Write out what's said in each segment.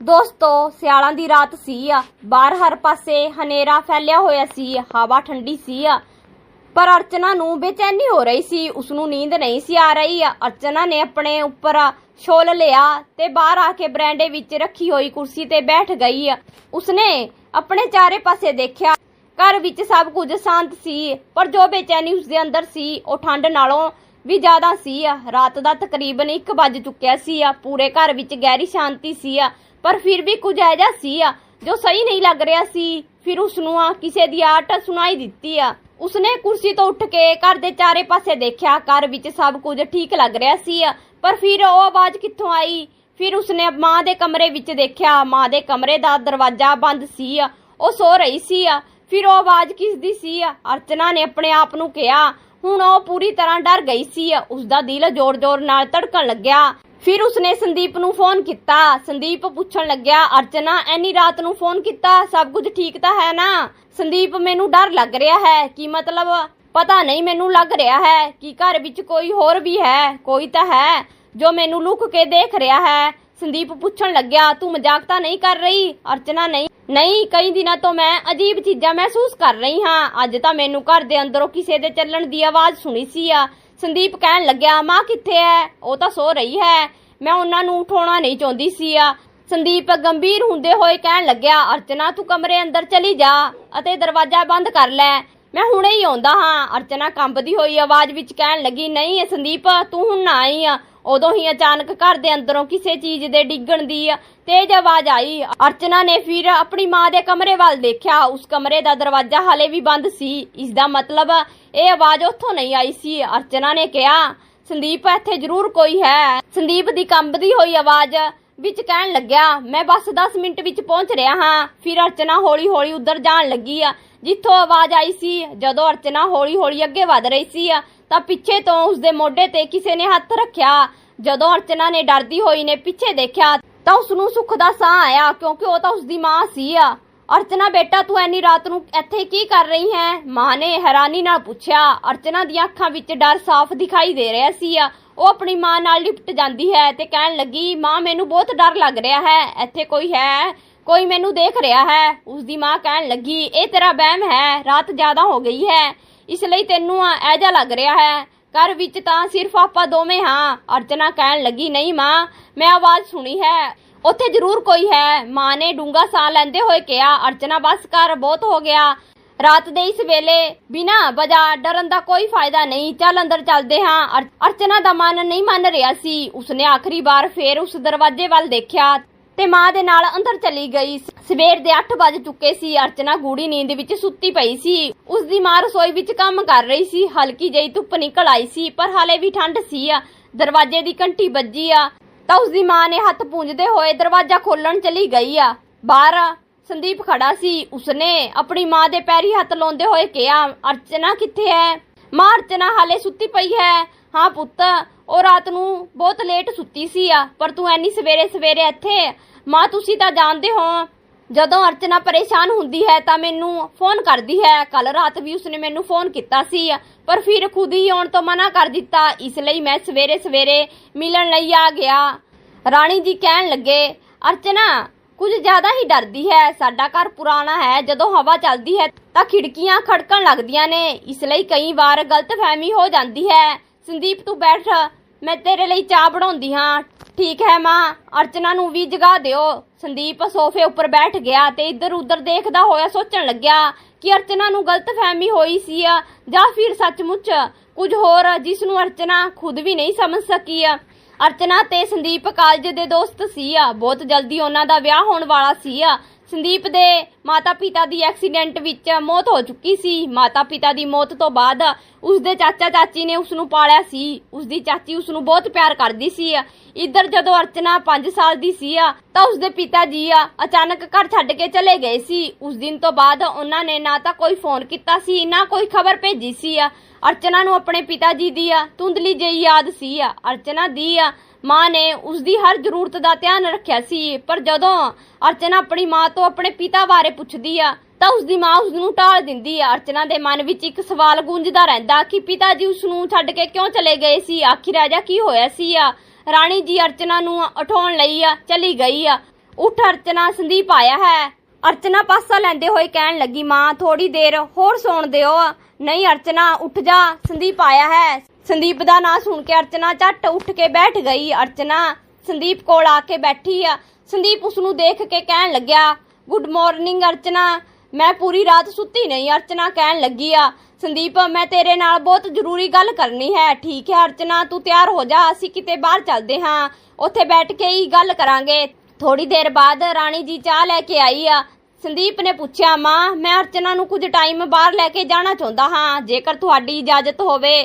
ਦੋਸਤੋ, ਸਿਆਲਾਂ ਦੀ ਰਾਤ ਸੀ ਆ। ਬਾਹਰ ਹਰ ਪਾਸੇ ਹਨੇਰਾ ਫੈਲਿਆ ਹੋਇਆ ਸੀ, ਹਵਾ ਠੰਡੀ ਸੀ ਆ। ਪਰ ਅਰਚਨਾ ਨੂੰ ਬੇਚੈਨੀ ਹੋ ਰਹੀ ਸੀ ਉਸ ਨੂੰ ਨੀਂਦ ਨਹੀਂ ਸੀ ਆ ਰਹੀ ਅਰਚਨਾ ਨੇ ਆਪਣੇ ਉੱਪਰ ਸ਼ੋਲ ਲਿਆ ਤੇ ਬਾਹਰ ਆ ਕੇ ਬਰਾਂਡੇ ਵਿੱਚ ਰੱਖੀ ਹੋਈ ਕੁਰਸੀ ਤੇ ਬੈਠ ਗਈ ਆ। ਉਸਨੇ ਆਪਣੇ ਚਾਰੇ ਪਾਸੇ ਦੇਖਿਆ। ਘਰ ਵਿੱਚ ਸਭ ਕੁਝ ਸ਼ਾਂਤ ਸੀ, ਪਰ ਜੋ ਬੇਚੈਨੀ ਉਸਦੇ ਅੰਦਰ ਸੀ, ਉਹ ਠੰਡ ਨਾਲੋਂ ਵੀ ਜ਼ਿਆਦਾ ਸੀ ਆ। ਰਾਤ ਦਾ ਤਕਰੀਬਨ 1 ਵੱਜ ਚੁੱਕਿਆ ਸੀ ਆ। ਪੂਰੇ ਘਰ ਵਿੱਚ ਗਹਿਰੀ ਸ਼ਾਂਤੀ ਸੀ ਆ। ਪਰ ਫਿਰ ਵੀ ਕੁਝ ਐਜਾ ਸੀ ਆ, ਜੋ ਸਹੀ ਨਹੀਂ ਲੱਗ ਰਿਹਾ ਸੀ। ਫਿਰ ਉਸ ਨੂੰ ਆ ਕਿਸੇ ਦੀ ਆਟ ਸੁਣਾਈ ਦਿੱਤੀ ਆ। ਉਸਨੇ ਕੁਰਸੀ ਤੋਂ ਉੱਠ ਕੇ ਘਰ ਦੇ ਚਾਰੇ ਪਾਸੇ ਦੇਖਿਆ, ਘਰ ਵਿੱਚ ਸਭ ਕੁਝ ਠੀਕ ਲੱਗ ਰਿਹਾ ਸੀ ਪਰ ਫਿਰ ਉਹ ਆਵਾਜ਼ ਕਿੱਥੋਂ ਆਈ? ਫਿਰ ਉਸਨੇ ਮਾਂ ਦੇ ਕਮਰੇ ਵਿੱਚ ਦੇਖਿਆ, ਮਾਂ ਦੇ ਕਮਰੇ ਦਾ ਦਰਵਾਜ਼ਾ ਬੰਦ ਸੀ ਉਹ ਸੋ ਰਹੀ ਸੀ ਫਿਰ ਉਹ ਆਵਾਜ਼ ਕਿਸ ਦੀ ਸੀ ਅਰਚਨਾ ਨੇ ਆਪਣੇ ਆਪ ਨੂੰ ਕਿਹਾ, ਹੁਣ ਉਹ ਪੂਰੀ ਤਰ੍ਹਾਂ ਡਰ ਗਈ ਸੀ ਉਸਦਾ ਦਿਲ ਜ਼ੋਰ-ਜ਼ੋਰ ਨਾਲ ਧੜਕਣ ਲੱਗਿਆ। ਫਿਰ ਉਸਨੇ ਸੰਦੀਪ ਨੂੰ ਫੋਨ ਕੀਤਾ। ਸੰਦੀਪ ਪੁੱਛਣ ਲੱਗਿਆ, ਅਰਚਨਾ, ਐਨੀ ਰਾਤ ਨੂੰ ਫੋਨ ਕੀਤਾ? ਸਭ ਕੁਝ ਠੀਕ ਤਾਂ ਹੈ ਨਾ? ਸੰਦੀਪ, ਮੈਨੂੰ ਡਰ ਲੱਗ ਰਿਹਾ ਹੈ। ਕੀ ਮਤਲਬ? ਪਤਾ ਨਹੀਂ, ਮੈਨੂੰ ਲੱਗ ਰਿਹਾ ਹੈ ਕਿ ਘਰ ਵਿੱਚ ਕੋਈ ਹੋਰ ਵੀ ਹੈ। ਕੋਈ ਤਾਂ ਹੈ ਜੋ ਮੈਨੂੰ ਲੁਕ ਕੇ ਦੇਖ ਰਿਹਾ ਹੈ। ਸੰਦੀਪ ਪੁੱਛਣ ਲੱਗਿਆ, ਤੂੰ ਮਜ਼ਾਕ ਤਾਂ ਨਹੀਂ ਕਰ ਰਹੀ? ਅਰਚਨਾ, ਨਹੀਂ। ਨਹੀਂ, ਕਈ ਦਿਨਾਂ ਤੋਂ ਮੈਂ ਅਜੀਬ ਚੀਜ਼ਾਂ ਮਹਿਸੂਸ ਕਰ ਰਹੀ ਹਾਂ। ਅੱਜ ਤਾਂ ਮੈਨੂੰ ਘਰ ਦੇ ਅੰਦਰੋਂ ਕਿਸੇ ਦੇ ਚੱਲਣ ਦੀ ਆਵਾਜ਼ ਸੁਣੀ ਸੀ ਆ। ਸੰਦੀਪ ਕਹਿਣ ਲੱਗਿਆ, ਮਾਂ ਕਿੱਥੇ ਹੈ? ਉਹ ਤਾਂ ਸੋ ਰਹੀ ਹੈ। ਮੈਂ ਉਹਨਾਂ ਨੂੰ ਉਠਾਉਣਾ ਨਹੀਂ ਚਾਹੁੰਦੀ ਸੀ ਆ। ਸੰਦੀਪ ਗੰਭੀਰ ਹੁੰਦੇ ਹੋਏ ਕਹਿਣ ਲੱਗਿਆ, ਅਰਚਨਾ, ਤੂੰ ਕਮਰੇ ਅੰਦਰ ਚਲੀ ਜਾ ਅਤੇ ਦਰਵਾਜ਼ਾ ਬੰਦ ਕਰ ਲੈ। ਮੈਂ ਹੁਣੇ ਹੀ ਆਉਂਦਾ ਹਾਂ। ਅਰਚਨਾ ਕੰਬਦੀ ਹੋਈ ਆਵਾਜ਼ ਵਿੱਚ ਕਹਿਣ ਲੱਗੀ, ਨਹੀਂ ਸੰਦੀਪ, ਤੂੰ ਹੁਣ ਨਾ ਆਈ ਆ। ਉਦੋਂ ਹੀ ਅਚਾਨਕ ਘਰ ਦੇ ਅੰਦਰੋਂ ਕਿਸੇ ਚੀਜ਼ ਦੇ ਡਿੱਗਣ ਦੀ ਤੇਜ਼ ਆਵਾਜ਼ ਆਈ। ਅਰਚਨਾ ਨੇ ਫਿਰ ਆਪਣੀ ਮਾਂ ਦੇ ਕਮਰੇ ਵੱਲ ਦੇਖਿਆ। ਉਸ ਕਮਰੇ ਦਾ ਦਰਵਾਜ਼ਾ ਹਾਲੇ ਵੀ ਬੰਦ ਸੀ। ਇਸ ਦਾ ਮਤਲਬ ਇਹ ਆਵਾਜ਼ ਉੱਥੋਂ ਨਹੀਂ ਆਈ ਸੀ। ਅਰਚਨਾ ਨੇ ਕਿਹਾ ਸੰਦੀਪ ਇੱਥੇ ਜ਼ਰੂਰ ਕੋਈ ਹੈ। ਸੰਦੀਪ ਦੀ ਕੰਬਦੀ ਹੋਈ ਆਵਾਜ਼ ਵਿੱਚ ਕਹਿਣ ਲੱਗਿਆ, ਮੈਂ ਬਸ 10 ਮਿੰਟ ਵਿੱਚ ਪਹੁੰਚ ਰਿਹਾ ਹਾਂ। ਫਿਰ ਅਰਚਨਾ ਹੌਲੀ-ਹੌਲੀ ਉੱਧਰ ਜਾਣ ਲੱਗੀ ਆ। ਜਿੱਥੋਂ ਆਵਾਜ਼ ਆਈ ਸੀ, ਜਦੋਂ ਅਰਚਨਾ ਹੌਲੀ-ਹੌਲੀ ਅੱਗੇ ਵਧ ਰਹੀ ਸੀ ਤਾਂ ਪਿੱਛੇ ਤੋਂ ਉਸਦੇ ਮੋਢੇ ਤੇ ਕਿਸੇ ਨੇ ਹੱਥ ਰੱਖਿਆ। ਜਦੋਂ ਅਰਚਨਾ ਨੇ ਡਰਦੀ ਹੋਈ ਨੇ ਪਿੱਛੇ ਦੇਖਿਆ, ਤਾਂ ਉਸ ਨੂੰ ਸੁੱਖ ਦਾ ਸਾਹ ਆਇਆ, ਕਿਉਂਕਿ ਉਹ ਤਾਂ ਉਸਦੀ ਮਾਂ ਸੀ ਆ। ਅਰਚਨਾ ਬੇਟਾ, ਤੂੰ ਐਨੀ ਰਾਤ ਨੂੰ ਇੱਥੇ ਕੀ ਕਰ ਰਹੀ ਹੈ? ਮਾਂ ਨੇ ਹੈਰਾਨੀ ਨਾਲ ਪੁੱਛਿਆ, ਅਰਚਨਾ ਦੀਆਂ ਅੱਖਾਂ ਵਿੱਚ ਡਰ ਸਾਫ਼ ਦਿਖਾਈ ਦੇ ਰਿਹਾ ਸੀ ਉਹ ਆਪਣੀ ਮਾਂ ਨਾਲ ਲਿਪਟ ਜਾਂਦੀ ਹੈ ਤੇ ਕਹਿਣ ਲੱਗੀ, ਮਾਂ, ਮੈਨੂੰ ਬਹੁਤ ਡਰ ਲੱਗ ਰਿਹਾ ਹੈ, ਇੱਥੇ ਕੋਈ ਹੈ? ਕੋਈ ਮੈਨੂੰ ਦੇਖ ਰਿਹਾ ਹੈ? ਉਸਦੀ ਮਾਂ ਕਹਿਣ ਲੱਗੀ, ਇਹ ਤੇਰਾ ਵਹਿਮ ਹੈ, ਰਾਤ ਜ਼ਿਆਦਾ ਹੋ ਗਈ ਹੈ, ਇਸ ਲਈ ਤੈਨੂੰ ਐਜਾ ਲੱਗ ਰਿਹਾ ਹੈ। ਘਰ ਵਿੱਚ ਤਾਂ ਸਿਰਫ ਆਪਾਂ ਦੋਵੇਂ ਹਾਂ। ਅਰਚਨਾ ਕਹਿਣ ਲੱਗੀ, ਨਹੀਂ ਮਾਂ, ਮੈਂ ਆਵਾਜ਼ ਸੁਣੀ ਹੈ। ਉੱਥੇ ਜ਼ਰੂਰ ਕੋਈ ਹੈ। ਮਾਂ ਨੇ ਡੂੰਗਾ ਸਾਹ ਲੈਂਦੇ ਹੋਏ ਕਿਹਾ, ਅਰਚਨਾ, ਬਸ ਕਰ ਬਹੁਤ ਹੋ ਗਿਆ। ਰਾਤ ਦੇ ਇਸ ਵੇਲੇ ਬਿਨਾ ਵਜ੍ਹਾ ਡਰਨ ਦਾ ਕੋਈ ਫਾਇਦਾ ਨਹੀਂ। ਚੱਲ ਅੰਦਰ ਚੱਲਦੇ ਹਾਂ। ਅਰਚਨਾ ਦਾ ਮਨ ਨਹੀਂ ਮੰਨ ਰਿਹਾ ਸੀ। ਉਸਨੇ ਆਖਰੀ ਵਾਰ ਫੇਰ ਉਸ ਦਰਵਾਜ਼ੇ ਵੱਲ ਦੇਖਿਆ ਤੇ ਮਾਂ ਦੇ ਨਾਲ ਅੰਦਰ ਚਲੀ ਗਈ। ਸਵੇਰ ਦੇ 8 ਵਜ ਚੁੱਕੇ ਸੀ। ਅਰਚਨਾ ਗੂੜੀ ਨੀਂਦ ਵਿੱਚ ਸੁੱਤੀ ਪਈ ਸੀ। ਉਸ ਦੀ ਮਾਂ ਰਸੋਈ ਵਿੱਚ ਕੰਮ ਕਰ ਰਹੀ ਸੀ। ਹਲਕੀ ਜਿਹੀ ਧੁੱਪ ਨਿਕਲ ਆਈ ਸੀ, ਪਰ ਹਾਲੇ ਵੀ ਠੰਡ ਸੀ। ਆ ਦਰਵਾਜ਼ੇ ਦੀ ਘੰਟੀ ਵੱਜੀ ਆ। ਤਾਂ ਉਸ ਦੀ ਮਾਂ ਨੇ ਹੱਥ ਪੂੰਝਦੇ ਹੋਏ ਦਰਵਾਜ਼ਾ ਖੋਲਣ ਚਲੀ ਗਈ ਆ। ਬਾਹਰ ਸੰਦੀਪ ਖੜਾ ਸੀ। ਉਸਨੇ ਆਪਣੀ ਮਾਂ ਦੇ ਪੈਰੀ ਹੱਥ ਲਾਉਂਦੇ ਹੋਏ ਕਿਹਾ, ਅਰਚਨਾ ਕਿੱਥੇ ਹੈ ਮਾਂ, ਅਰਚਨਾ ਹਾਲੇ ਸੁੱਤੀ ਪਈ ਹੈ। ਹਾਂ ਪੁੱਤ, ਉਹ ਰਾਤ ਨੂੰ ਬਹੁਤ ਲੇਟ ਸੁੱਤੀ ਸੀ ਆ, ਪਰ ਤੂੰ ਐਨੀ ਸਵੇਰੇ ਸਵੇਰੇ ਇੱਥੇ। ਮਾਂ, ਤੁਸੀਂ ਤਾਂ ਜਾਣਦੇ ਹੋ, ਜਦੋਂ ਅਰਚਨਾ ਪਰੇਸ਼ਾਨ ਹੁੰਦੀ ਹੈ ਤਾਂ ਮੈਨੂੰ ਫੋਨ ਕਰਦੀ ਹੈ। ਕੱਲ ਰਾਤ ਵੀ ਉਸਨੇ ਮੈਨੂੰ ਫੋਨ ਕੀਤਾ ਸੀ। ਪਰ ਫਿਰ ਖੁਦ ਹੀ ਆਉਣ ਤੋਂ ਮਨਾ ਕਰ ਦਿੱਤਾ। ਇਸ ਲਈ ਮੈਂ ਸਵੇਰੇ ਸਵੇਰੇ ਮਿਲਣ ਲਈ ਆ ਗਿਆ। ਰਾਣੀ ਜੀ ਕਹਿਣ ਲੱਗੇ, ਅਰਚਨਾ, ਕੁਝ ਜ਼ਿਆਦਾ ਹੀ ਡਰਦੀ ਹੈ। ਸਾਡਾ ਘਰ ਪੁਰਾਣਾ ਹੈ। ਜਦੋਂ ਹਵਾ ਚੱਲਦੀ ਹੈ ਤਾਂ ਖਿੜਕੀਆਂ ਖੜਕਣ ਲੱਗਦੀਆਂ ਨੇ। ਇਸ ਲਈ ਕਈ ਵਾਰ ਗਲਤਫਹਿਮੀ ਹੋ ਜਾਂਦੀ ਹੈ। ਸੰਦੀਪ, ਤੂੰ ਬੈਠ। ਮੈਂ ਤੇਰੇ ਲਈ ਚਾਹ ਬਣਾਉਂਦੀ ਹਾਂ। ਠੀਕ ਹੈ ਮਾਂ, ਅਰਚਨਾ ਨੂੰ ਵੀ ਜਗਾ ਦਿਓ। ਸੰਦੀਪ ਸੋਫੇ ਉੱਪਰ ਬੈਠ ਗਿਆ ਤੇ ਇੱਧਰ ਉੱਧਰ ਦੇਖਦਾ ਹੋਇਆ ਸੋਚਣ ਲੱਗਿਆ ਕਿ ਅਰਚਨਾ ਨੂੰ ਗਲਤਫਹਿਮੀ ਹੋਈ ਸੀ ਆ, ਜਾਂ ਫਿਰ ਸੱਚਮੁੱਚ ਕੁਝ ਹੋਰ ਜਿਸ ਨੂੰ ਅਰਚਨਾ ਖੁਦ ਵੀ ਨਹੀਂ ਸਮਝ ਸਕੀ ਆ। ਅਰਚਨਾ ਤੇ ਸੰਦੀਪ ਕਾਲਜ ਦੇ ਦੋਸਤ ਸੀ ਆ, ਬਹੁਤ ਜਲਦੀ ਉਹਨਾਂ ਦਾ ਵਿਆਹ ਹੋਣ ਵਾਲਾ ਸੀ ਆ। ਸੰਦੀਪ ਦੇ ਮਾਤਾ-ਪਿਤਾ ਦੀ ਐਕਸੀਡੈਂਟ ਵਿੱਚ ਮੌਤ ਹੋ ਚੁੱਕੀ ਸੀ। ਮਾਤਾ-ਪਿਤਾ ਦੀ ਮੌਤ ਤੋਂ ਬਾਅਦ ਉਸਦੇ ਚਾਚਾ-ਚਾਚੀ ਨੇ ਉਸ ਨੂੰ ਪਾਲਿਆ ਸੀ। ਉਸਦੀ ਚਾਚੀ ਉਸ ਨੂੰ ਬਹੁਤ ਪਿਆਰ ਕਰਦੀ ਸੀ। ਇੱਧਰ ਜਦੋਂ ਅਰਚਨਾ 5 ਸਾਲ ਦੀ ਸੀ ਆ ਤਾਂ ਉਸਦੇ ਪਿਤਾ ਜੀ ਆ ਅਚਾਨਕ ਘਰ ਛੱਡ ਕੇ ਚਲੇ ਗਏ ਸੀ। ਉਸ ਦਿਨ ਤੋਂ ਬਾਅਦ ਉਹਨਾਂ ਨੇ ਨਾ ਤਾਂ ਕੋਈ ਫੋਨ ਕੀਤਾ ਸੀ, ਨਾ ਕੋਈ ਖਬਰ ਭੇਜੀ ਸੀ। ਆ ਅਰਚਨਾ ਨੂੰ ਆਪਣੇ ਪਿਤਾ ਜੀ ਦੀ ਆ ਧੁੰਦਲੀ ਜਿਹੀ ਯਾਦ ਸੀ। ਆ ਅਰਚਨਾ ਦੀ ਆ ਮਾਂ ਨੇ ਉਸ ਦੀ ਹਰ ਜ਼ਰੂਰਤ ਦਾ ਧਿਆਨ ਰੱਖਿਆ ਸੀ, ਪਰ ਜਦੋਂ ਅਰਚਨਾ ਆਪਣੀ ਮਾਂ ਤੋਂ ਆਪਣੇ ਪਿਤਾ ਬਾਰੇ ਪੁੱਛਦੀ ਆ, ਤਾਂ ਉਸ ਦੀ ਮਾਂ ਉਸ ਨੂੰ ਟਾਲ ਦਿੰਦੀ ਆ। ਅਰਚਨਾ ਦੇ ਮਨ ਵਿੱਚ ਇੱਕ ਸਵਾਲ ਗੂੰਜਦਾ ਰਹਿੰਦਾ ਕਿ ਪਿਤਾ ਜੀ ਉਸ ਨੂੰ ਛੱਡ ਕੇ ਕਿਉਂ ਚਲੇ ਗਏ ਸੀ? ਆਖਿਰ ਰਾਜਾ ਕੀ ਹੋਇਆ ਸੀ ਆ? ਰਾਣੀ ਜੀ ਅਰਚਨਾ ਨੂੰ ਉਠਾਉਣ ਲਈ ਆ, ਚਲੀ ਗਈ ਆ। ਉਠ ਅਰਚਨਾ, ਸੰਦੀਪ ਆਇਆ ਹੈ। ਅਰਚਨਾ ਪਾਸਾ ਲੈਂਦੇ ਹੋਏ ਕਹਿਣ ਲੱਗੀ, ਮਾਂ ਥੋੜੀ ਦੇਰ ਹੋਰ ਸੌਣ ਦਿਓ। ਨਹੀਂ, ਅਰਚਨਾ, ਉੱਠ ਜਾ। ਸੰਦੀਪ ਆਇਆ ਹੈ। ਸੰਦੀਪ ਦਾ ਨਾਂ ਸੁਣ ਕੇ ਅਰਚਨਾ ਝੱਟ ਉੱਠ ਕੇ ਬੈਠ ਗਈ। ਅਰਚਨਾ ਸੰਦੀਪ ਕੋਲ ਆ ਕੇ ਬੈਠੀ ਆ। ਸੰਦੀਪ ਉਸ ਨੂੰ ਦੇਖ ਕੇ ਕਹਿਣ ਲੱਗਿਆ ਗੁੱਡ ਮਾਰਨਿੰਗ ਅਰਚਨਾ। ਮੈਂ ਪੂਰੀ ਰਾਤ ਸੁੱਤੀ ਨਹੀਂ। ਅਰਚਨਾ ਕਹਿਣ ਲੱਗੀ ਆ, ਸੰਦੀਪ, ਮੈਂ ਤੇਰੇ ਨਾਲ ਬਹੁਤ ਜ਼ਰੂਰੀ ਗੱਲ ਕਰਨੀ ਹੈ। ਠੀਕ ਹੈ ਅਰਚਨਾ, ਤੂੰ ਤਿਆਰ ਹੋ ਜਾ। ਅਸੀਂ ਕਿਤੇ ਬਾਹਰ ਚੱਲਦੇ ਹਾਂ। ਉੱਥੇ ਬੈਠ ਕੇ ਹੀ ਗੱਲ ਕਰਾਂਗੇ। ਥੋੜੀ ਦੇਰ ਬਾਅਦ ਰਾਣੀ ਜੀ ਚਾਹ ਲੈ ਕੇ ਆਈ ਆ। ਸੰਦੀਪ ਨੇ ਪੁੱਛਿਆ, ਮਾਂ, ਮੈਂ ਅਰਚਨਾ ਨੂੰ ਕੁਝ ਟਾਈਮ ਬਾਹਰ ਲੈ ਕੇ ਜਾਣਾ ਚਾਹੁੰਦਾ ਹਾਂ। ਜੇਕਰ ਤੁਹਾਡੀ ਇਜਾਜ਼ਤ ਹੋਵੇ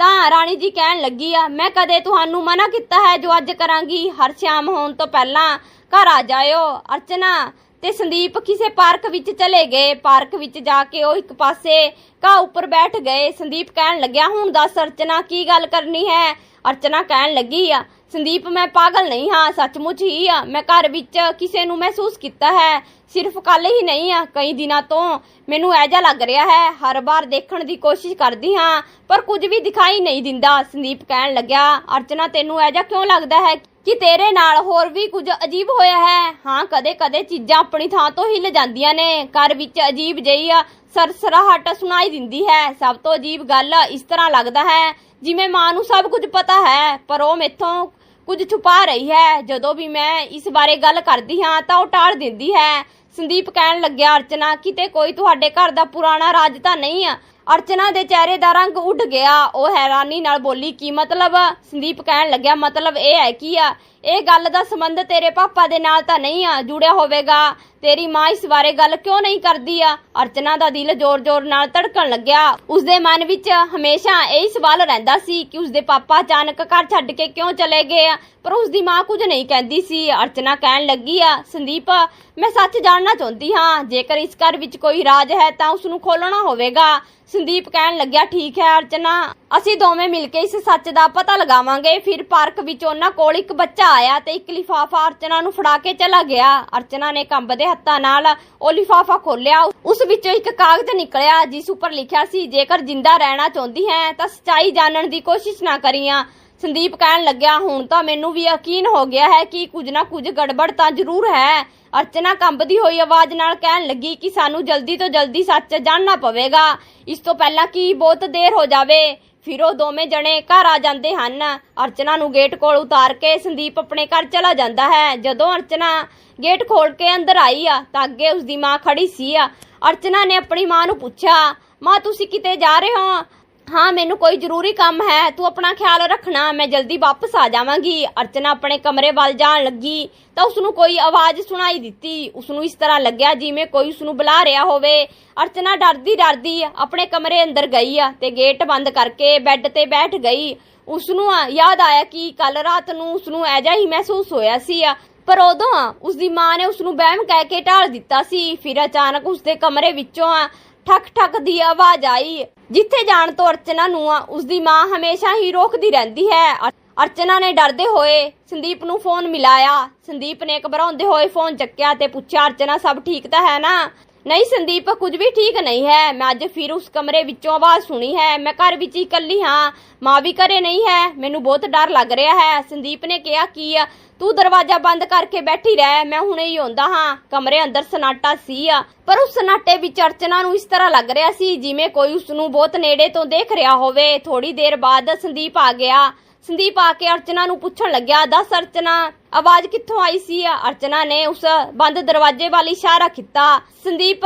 ਤਾਂ ਰਾਣੀ ਜੀ ਕਹਿਣ ਲੱਗੀ ਆ, ਮੈਂ ਕਦੇ ਤੁਹਾਨੂੰ ਮਨਾ ਕੀਤਾ ਹੈ ਜੋ ਅੱਜ ਕਰਾਂਗੀ? ਹਰ ਸ਼ਾਮ ਹੋਣ ਤੋਂ ਪਹਿਲਾਂ ਘਰ ਆ ਜਾਇਓ। ਅਰਚਨਾ ਤੇ ਸੰਦੀਪ ਕਿਸੇ ਪਾਰਕ ਵਿੱਚ ਚਲੇ ਗਏ। ਪਾਰਕ ਵਿੱਚ ਜਾ ਕੇ ਉਹ ਇੱਕ ਪਾਸੇ ਘਾਹ ਉੱਪਰ ਬੈਠ ਗਏ। ਸੰਦੀਪ ਕਹਿਣ ਲੱਗਿਆ, ਹੁਣ ਦੱਸ ਅਰਚਨਾ, ਕੀ ਗੱਲ ਕਰਨੀ ਹੈ? ਅਰਚਨਾ ਕਹਿਣ ਲੱਗੀ ਆ ਸੰਦੀਪ, ਮੈਂ ਪਾਗਲ ਨਹੀਂ ਹਾਂ, ਸੱਚਮੁੱਚ ਹੀ ਆ। ਮੈਂ ਘਰ ਵਿੱਚ ਕਿਸੇ ਨੂੰ ਮਹਿਸੂਸ ਕੀਤਾ ਹੈ, ਸਿਰਫ ਕੱਲ ਹੀ ਨਹੀਂ ਆ, ਕਈ ਦਿਨਾਂ ਤੋਂ। ਮੈਨੂੰ ਐਜਾ ਲੱਗ ਰਿਹਾ ਹੈ, ਹਰ ਵਾਰ ਦੇਖਣ ਦੀ ਕੋਸ਼ਿਸ਼ ਕਰਦੀ ਹਾਂ, ਪਰ ਕੁਝ ਵੀ ਦਿਖਾਈ ਨਹੀਂ ਦਿੰਦਾ, ਸੰਦੀਪ ਕਹਿਣ ਲੱਗਿਆ, ਅਰਚਨਾ, ਤੈਨੂੰ ਐਜਾ ਕਿਉਂ ਲੱਗਦਾ ਹੈ ਕਿ ਤੇਰੇ ਨਾਲ ਹੋਰ ਵੀ ਕੁਝ ਅਜੀਬ ਹੋਇਆ ਹੈ? ਹਾਂ ਕਦੇ-ਕਦੇ ਚੀਜ਼ਾਂ ਆਪਣੀ ਥਾਂ ਤੋਂ ਹਿੱਲ ਜਾਂਦੀਆਂ ਨੇ। ਘਰ ਵਿੱਚ ਅਜੀਬ ਜਿਹੀ ਸਰਸਰਾਹਟ ਸੁਣਾਈ ਦਿੰਦੀ ਹੈ। ਸਭ ਤੋਂ ਅਜੀਬ ਗੱਲ ਇਸ ਤਰ੍ਹਾਂ ਲੱਗਦਾ ਹੈ, ਜਿਵੇਂ ਮਾਂ ਨੂੰ ਸਭ ਕੁਝ ਪਤਾ ਹੈ, ਪਰ ਉਹ ਮੈਥੋਂ ਕੁਝ ਛੁਪਾ ਰਹੀ ਹੈ। ਜਦੋਂ ਵੀ ਮੈਂ ਇਸ ਬਾਰੇ ਗੱਲ ਕਰਦੀ ਹਾਂ, ਤਾਂ ਉਹ ਟਾਲ ਦਿੰਦੀ ਹੈ। ਸੰਦੀਪ ਕਹਿਣ ਲੱਗਿਆ, ਅਰਚਨਾ, ਕਿਤੇ ਕੋਈ ਤੁਹਾਡੇ ਘਰ ਦਾ ਪੁਰਾਣਾ ਰਾਜ ਤਾਂ ਨਹੀਂ ਆ? ਅਰਚਨਾ ਦੇ ਚਿਹਰੇ ਦਾ ਰੰਗ ਉੱਡ ਗਿਆ। ਉਹ ਹੈਰਾਨੀ ਨਾਲ ਬੋਲੀ, ਕੀ ਮਤਲਬ? ਸੰਦੀਪ ਕਹਿਣ ਲੱਗਿਆ, ਮਤਲਬ ਇਹ ਹੈ, ਕਿ ਆ? ਇਹ ਗੱਲ ਦਾ ਸੰਬੰਧ ਤੇਰੇ ਪਾਪਾ ਦੇ ਨਾਲ ਤਾਂ ਨਹੀਂ ਆ, ਜੁੜਿਆ ਹੋਵੇਗਾ। ਤੇਰੀ ਮਾਂ ਇਸ ਬਾਰੇ ਗੱਲ ਕਿਉਂ ਨਹੀਂ ਕਰਦੀ ਆ? ਅਰਚਨਾ ਦਾ ਦਿਲ ਜ਼ੋਰ-ਜ਼ੋਰ ਨਾਲ ਧੜਕਣ ਲੱਗਿਆ। ਉਸਦੇ ਮਨ ਵਿੱਚ ਹਮੇਸ਼ਾ ਇਹ ਸਵਾਲ ਰਹਿੰਦਾ ਸੀ ਕਿ ਉਸਦੇ ਪਾਪਾ ਅਚਾਨਕ ਘਰ ਛੱਡ ਕੇ ਕਿਉਂ ਚਲੇ ਗਏ ਆ? ਪਰ ਉਸਦੀ ਮਾਂ ਕੁਝ ਨਹੀਂ ਕਹਿੰਦੀ ਸੀ। ਅਰਚਨਾ ਕਹਿਣ ਲੱਗੀ ਆ, ਸੰਦੀਪ, ਮੈਂ ਸੱਚ ਜਾਣਨਾ ਚਾਹੁੰਦੀ ਹਾਂ, ਜੇਕਰ ਇਸ ਘਰ ਵਿੱਚ ਕੋਈ ਰਾਜ ਹੈ ਤਾਂ ਉਸ ਨੂੰ ਖੋਲਣਾ ਹੋਵੇਗਾ। ਸੰਦੀਪ ਕਹਿਣ ਲੱਗਿਆ, ਠੀਕ ਹੈ ਅਰਚਨਾ, ਅਸੀਂ ਦੋਵੇਂ ਮਿਲ ਕੇ ਇਸ ਸੱਚ ਦਾ ਪਤਾ ਲਗਾਵਾਂਗੇ। ਫਿਰ ਪਾਰਕ ਵਿੱਚ ਉਹਨਾਂ ਕੋਲ ਇੱਕ ਬੱਚਾ ਆਇਆ ਤੇ ਇੱਕ ਲਿਫਾਫਾ ਅਰਚਨਾ ਨੂੰ ਫੜਾ ਕੇ ਚਲਾ ਗਿਆ। ਅਰਚਨਾ ਨੇ ਕੰਬਦੇ ਹੱਥਾਂ ਨਾਲ ਉਹ ਲਿਫਾਫਾ ਖੋਲ੍ਹਿਆ। ਉਸ ਵਿੱਚੋਂ ਇੱਕ ਕਾਗਜ਼ ਨਿਕਲਿਆ, ਜਿਸ ਉੱਪਰ ਲਿਖਿਆ ਸੀ, ਜੇਕਰ ਜਿੰਦਾ ਰਹਿਣਾ ਚਾਹੁੰਦੀ ਹੈ, ਤਾਂ ਸਚਾਈ ਜਾਣਨ ਦੀ ਕੋਸ਼ਿਸ਼ ਨਾ ਕਰੀਆਂ। ਸੰਦੀਪ ਕਹਿਣ ਲੱਗਿਆ, ਹੁਣ ਤਾਂ ਮੈਨੂੰ ਵੀ ਯਕੀਨ ਹੋ ਗਿਆ ਹੈ ਕਿ ਕੁਝ ਨਾ ਕੁਝ ਗੜਬੜ ਤਾਂ ਜ਼ਰੂਰ ਹੈ। ਅਰਚਨਾ ਕੰਬਦੀ ਹੋਈ ਆਵਾਜ਼ ਨਾਲ ਕਹਿਣ ਲੱਗੀ ਕਿ ਸਾਨੂੰ ਜਲਦੀ ਤੋਂ ਜਲਦੀ ਸੱਚ ਜਾਣਨਾ ਪਵੇਗਾ। ਇਸ ਤੋਂ ਪਹਿਲਾਂ ਕਿ ਬਹੁਤ ਦੇਰ ਹੋ ਜਾਵੇ, ਫਿਰ ਉਹ ਦੋਵੇਂ ਜਣੇ ਘਰ ਆ ਜਾਂਦੇ ਹਨ। ਅਰਚਨਾ ਨੂੰ ਗੇਟ ਕੋਲ ਉਤਾਰ ਕੇ ਸੰਦੀਪ ਆਪਣੇ ਘਰ ਚਲਾ ਜਾਂਦਾ ਹੈ। ਜਦੋਂ ਅਰਚਨਾ ਗੇਟ ਖੋਲ ਕੇ ਅੰਦਰ ਆਈ ਆ, ਤਾਂ ਅੱਗੇ ਉਸਦੀ ਮਾਂ ਖੜੀ ਸੀ ਆ। ਅਰਚਨਾ ਨੇ ਆਪਣੀ ਮਾਂ ਨੂੰ ਪੁੱਛਿਆ, ਮਾਂ, ਤੁਸੀਂ ਕਿਤੇ ਜਾ ਰਹੇ ਹੋ? ਹਾਂ, ਮੈਨੂੰ ਕੋਈ ਜ਼ਰੂਰੀ ਕੰਮ ਹੈ, ਤੂੰ ਆਪਣਾ ਖਿਆਲ ਰੱਖਣਾ, ਮੈਂ ਜਲਦੀ ਵਾਪਸ ਆ ਜਾਵਾਂਗੀ। ਅਰਚਨਾ ਆਪਣੇ ਕਮਰੇ ਵੱਲ ਜਾਣ ਲੱਗੀ, ਤਾਂ ਉਸ ਨੂੰ ਕੋਈ ਆਵਾਜ਼ ਸੁਣਾਈ ਦਿੱਤੀ। ਉਸ ਨੂੰ ਇਸ ਤਰ੍ਹਾਂ ਲੱਗਿਆ ਜਿਵੇਂ ਕੋਈ ਉਸ ਨੂੰ ਬੁਲਾ ਰਿਹਾ ਹੋਵੇ। ਅਰਚਨਾ ਡਰਦੀ ਡਰਦੀ ਆਪਣੇ ਕਮਰੇ ਅੰਦਰ ਗਈ ਆ ਤੇ ਗੇਟ ਬੰਦ ਕਰਕੇ ਬੈੱਡ ਤੇ ਬੈਠ ਗਈ। ਉਸ ਨੂੰ ਯਾਦ ਆਇਆ ਕਿ ਕੱਲ ਰਾਤ ਨੂੰ ਉਸ ਨੂੰ ਐਜਾ ਹੀ ਮਹਿਸੂਸ ਹੋਇਆ ਸੀ ਪਰ ਉਦੋਂ ਆ ਉਸ ਦੀ ਮਾਂ ਨੇ ਉਸ ਨੂੰ ਵਹਿਮ ਕਹਿ ਕੇ ਢਾਲ ਦਿੱਤਾ ਸੀ। ਫਿਰ ਅਚਾਨਕ ਉਸ ਦੇ ਕਮਰੇ ਵਿੱਚੋਂ ਆ ਠਕ ਠਕ ਦੀ ਆਵਾਜ਼ ਆਈ। ਜਿੱਥੇ ਜਾਣ ਤੋਂ ਅਰਚਨਾ ਨੂੰ ਆ ਉਸ ਦੀ ਮਾਂ ਹਮੇਸ਼ਾ ਹੀ ਰੋਕਦੀ ਰਹਿੰਦੀ ਹੈ। ਅਰਚਨਾ ਨੇ ਡਰਦੇ ਹੋਏ ਸੰਦੀਪ ਨੂੰ ਫੋਨ ਮਿਲਾਇਆ। ਸੰਦੀਪ ਨੇ ਘਬਰਾਉਂਦੇ ਹੋਏ ਫੋਨ ਚੱਕਿਆ ਤੇ ਪੁੱਛਿਆ, ਅਰਚਨਾ, ਸਭ ਠੀਕ ਤਾਂ ਹੈ ਨਾ? ਨਹੀਂ ਸੰਦੀਪ, ਕੁਝ ਵੀ ਠੀਕ ਨਹੀਂ ਹੈ। ਮੈਂ ਅੱਜ ਫਿਰ ਉਸ ਕਮਰੇ ਵਿੱਚੋਂ ਆਵਾਜ਼ ਸੁਣੀ ਹੈ। ਮੈਂ ਘਰ ਵਿੱਚ ਹੀ ਇਕੱਲੀ ਹਾਂ। ਮਾਂ ਵੀ ਘਰੇ ਨਹੀਂ ਹੈ। ਮੈਨੂੰ ਬਹੁਤ ਡਰ ਲੱਗ ਰਿਹਾ ਹੈ। ਸੰਦੀਪ ਨੇ ਕਿਹਾ, ਕੀ ਆ? ਤੂੰ ਦਰਵਾਜ਼ਾ ਬੰਦ ਕਰਕੇ ਬੈਠੀ ਰਹਿ। ਮੈਂ ਹੁਣੇ ਹੀ ਆਉਂਦਾ ਹਾਂ। ਕਮਰੇ ਅੰਦਰ ਸਨਾਟਾ ਸੀ ਆ। ਪਰ ਉਸ ਸਨਾਟੇ ਵਿੱਚ ਅਰਚਨਾ ਨੂੰ ਇਸ ਤਰ੍ਹਾਂ ਲੱਗ ਰਿਹਾ ਸੀ ਜਿਵੇਂ ਕੋਈ ਉਸ ਨੂੰ ਬਹੁਤ ਨੇੜੇ ਤੋਂ ਦੇਖ ਰਿਹਾ ਹੋਵੇ। ਥੋੜੀ ਦੇਰ ਬਾਅਦ ਸੰਦੀਪ ਆ ਗਿਆ। ਸੰਦੀਪ ਆ ਕੇ ਅਰਚਨਾ ਨੂੰ ਪੁੱਛਣ ਲੱਗਿਆ, ਦੱਸ ਅਰਚਨਾ, ਆਵਾਜ਼ ਕਿੱਥੋਂ ਆਈ ਸੀ? ਅਰਚਨਾ ਨੇ ਉਸ ਬੰਦ ਦਰਵਾਜ਼ੇ ਵੱਲ ਇਸ਼ਾਰਾ ਕੀਤਾ। ਸੰਦੀਪ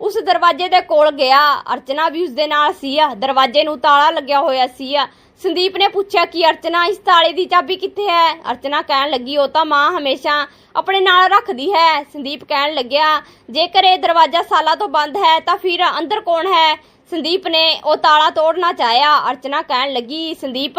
ਉਸ ਦਰਵਾਜ਼ੇ ਦੇ ਕੋਲ ਗਿਆ। ਅਰਚਨਾ ਵੀ ਉਸ ਦੇ ਨਾਲ ਸੀ। ਦਰਵਾਜ਼ੇ ਨੂੰ ਤਾਲਾ ਲੱਗਿਆ ਹੋਇਆ ਸੀ। ਸੰਦੀਪ ਨੇ ਪੁੱਛਿਆ ਕਿ ਅਰਚਨਾ, ਇਸ ਤਾਲੇ ਦੀ ਚਾਬੀ ਕਿੱਥੇ ਹੈ? ਅਰਚਨਾ ਕਹਿਣ ਲੱਗੀ, ਉਹ ਤਾਂ ਮਾਂ ਹਮੇਸ਼ਾ ਆਪਣੇ ਨਾਲ ਰੱਖਦੀ ਹੈ। ਸੰਦੀਪ ਕਹਿਣ ਲੱਗਿਆ, ਜੇਕਰ ਇਹ ਦਰਵਾਜ਼ਾ ਸਾਲਾਂ ਤੋਂ ਬੰਦ ਹੈ, ਤਾਂ ਫਿਰ ਅੰਦਰ ਕੌਣ ਹੈ? ਸੰਦੀਪ ਨੇ ਉਹ ਤਾਲਾ ਤੋੜਨਾ ਚਾਹਿਆ ਅਰਚਨਾ ਕਹਿਣ ਲੱਗੀ, ਸੰਦੀਪ,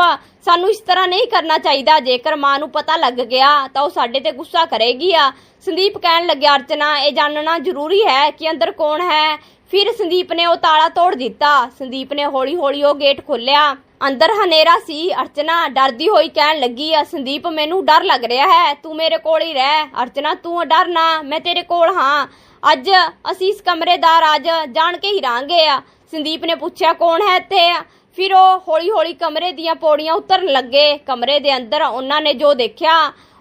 ਸਾਨੂੰ ਇਸ ਤਰ੍ਹਾਂ ਨਹੀਂ ਕਰਨਾ ਚਾਹੀਦਾ, ਜੇਕਰ ਮਾਂ ਨੂੰ ਪਤਾ ਲੱਗ ਗਿਆ ਤਾਂ ਉਹ ਸਾਡੇ ਤੇ ਗੁੱਸਾ ਕਰੇਗੀ ਆ। ਸੰਦੀਪ ਕਹਿਣ ਲੱਗਿਆ, ਅਰਚਨਾ, ਇਹ ਜਾਣਨਾ ਜ਼ਰੂਰੀ ਹੈ ਕਿ ਅੰਦਰ ਕੌਣ ਹੈ? ਫਿਰ ਸੰਦੀਪ ਨੇ ਉਹ ਤਾਲਾ ਤੋੜ ਦਿੱਤਾ। ਸੰਦੀਪ ਨੇ ਹੌਲੀ-ਹੌਲੀ ਉਹ ਗੇਟ ਖੋਲ੍ਹਿਆ। ਅੰਦਰ ਹਨੇਰਾ ਸੀ। ਅਰਚਨਾ ਡਰਦੀ ਹੋਈ ਕਹਿਣ ਲੱਗੀ ਆ ਸੰਦੀਪ, ਮੈਨੂੰ ਡਰ ਲੱਗ ਰਿਹਾ ਹੈ। ਤੂੰ ਮੇਰੇ ਕੋਲ ਹੀ ਰਹਿ। ਅਰਚਨਾ, ਤੂੰ ਡਰ ਨਾ। ਮੈਂ ਤੇਰੇ ਕੋਲ ਹਾਂ। ਅੱਜ ਅਸੀਂ ਇਸ ਕਮਰੇ ਦਾ ਰਾਜ ਜਾਣ ਕੇ ਹੀ ਰਾਂਗੇ ਆ। ਸੰਦੀਪ ਨੇ ਪੁੱਛਿਆ, ਕੌਣ ਹੈ ਇੱਥੇ? ਫਿਰ ਉਹ ਹੌਲੀ-ਹੌਲੀ ਕਮਰੇ ਦੀਆਂ ਪੌੜੀਆਂ ਉਤਰਨ ਲੱਗੇ। ਕਮਰੇ ਦੇ ਅੰਦਰ ਉਹਨਾਂ ਨੇ ਜੋ ਦੇਖਿਆ,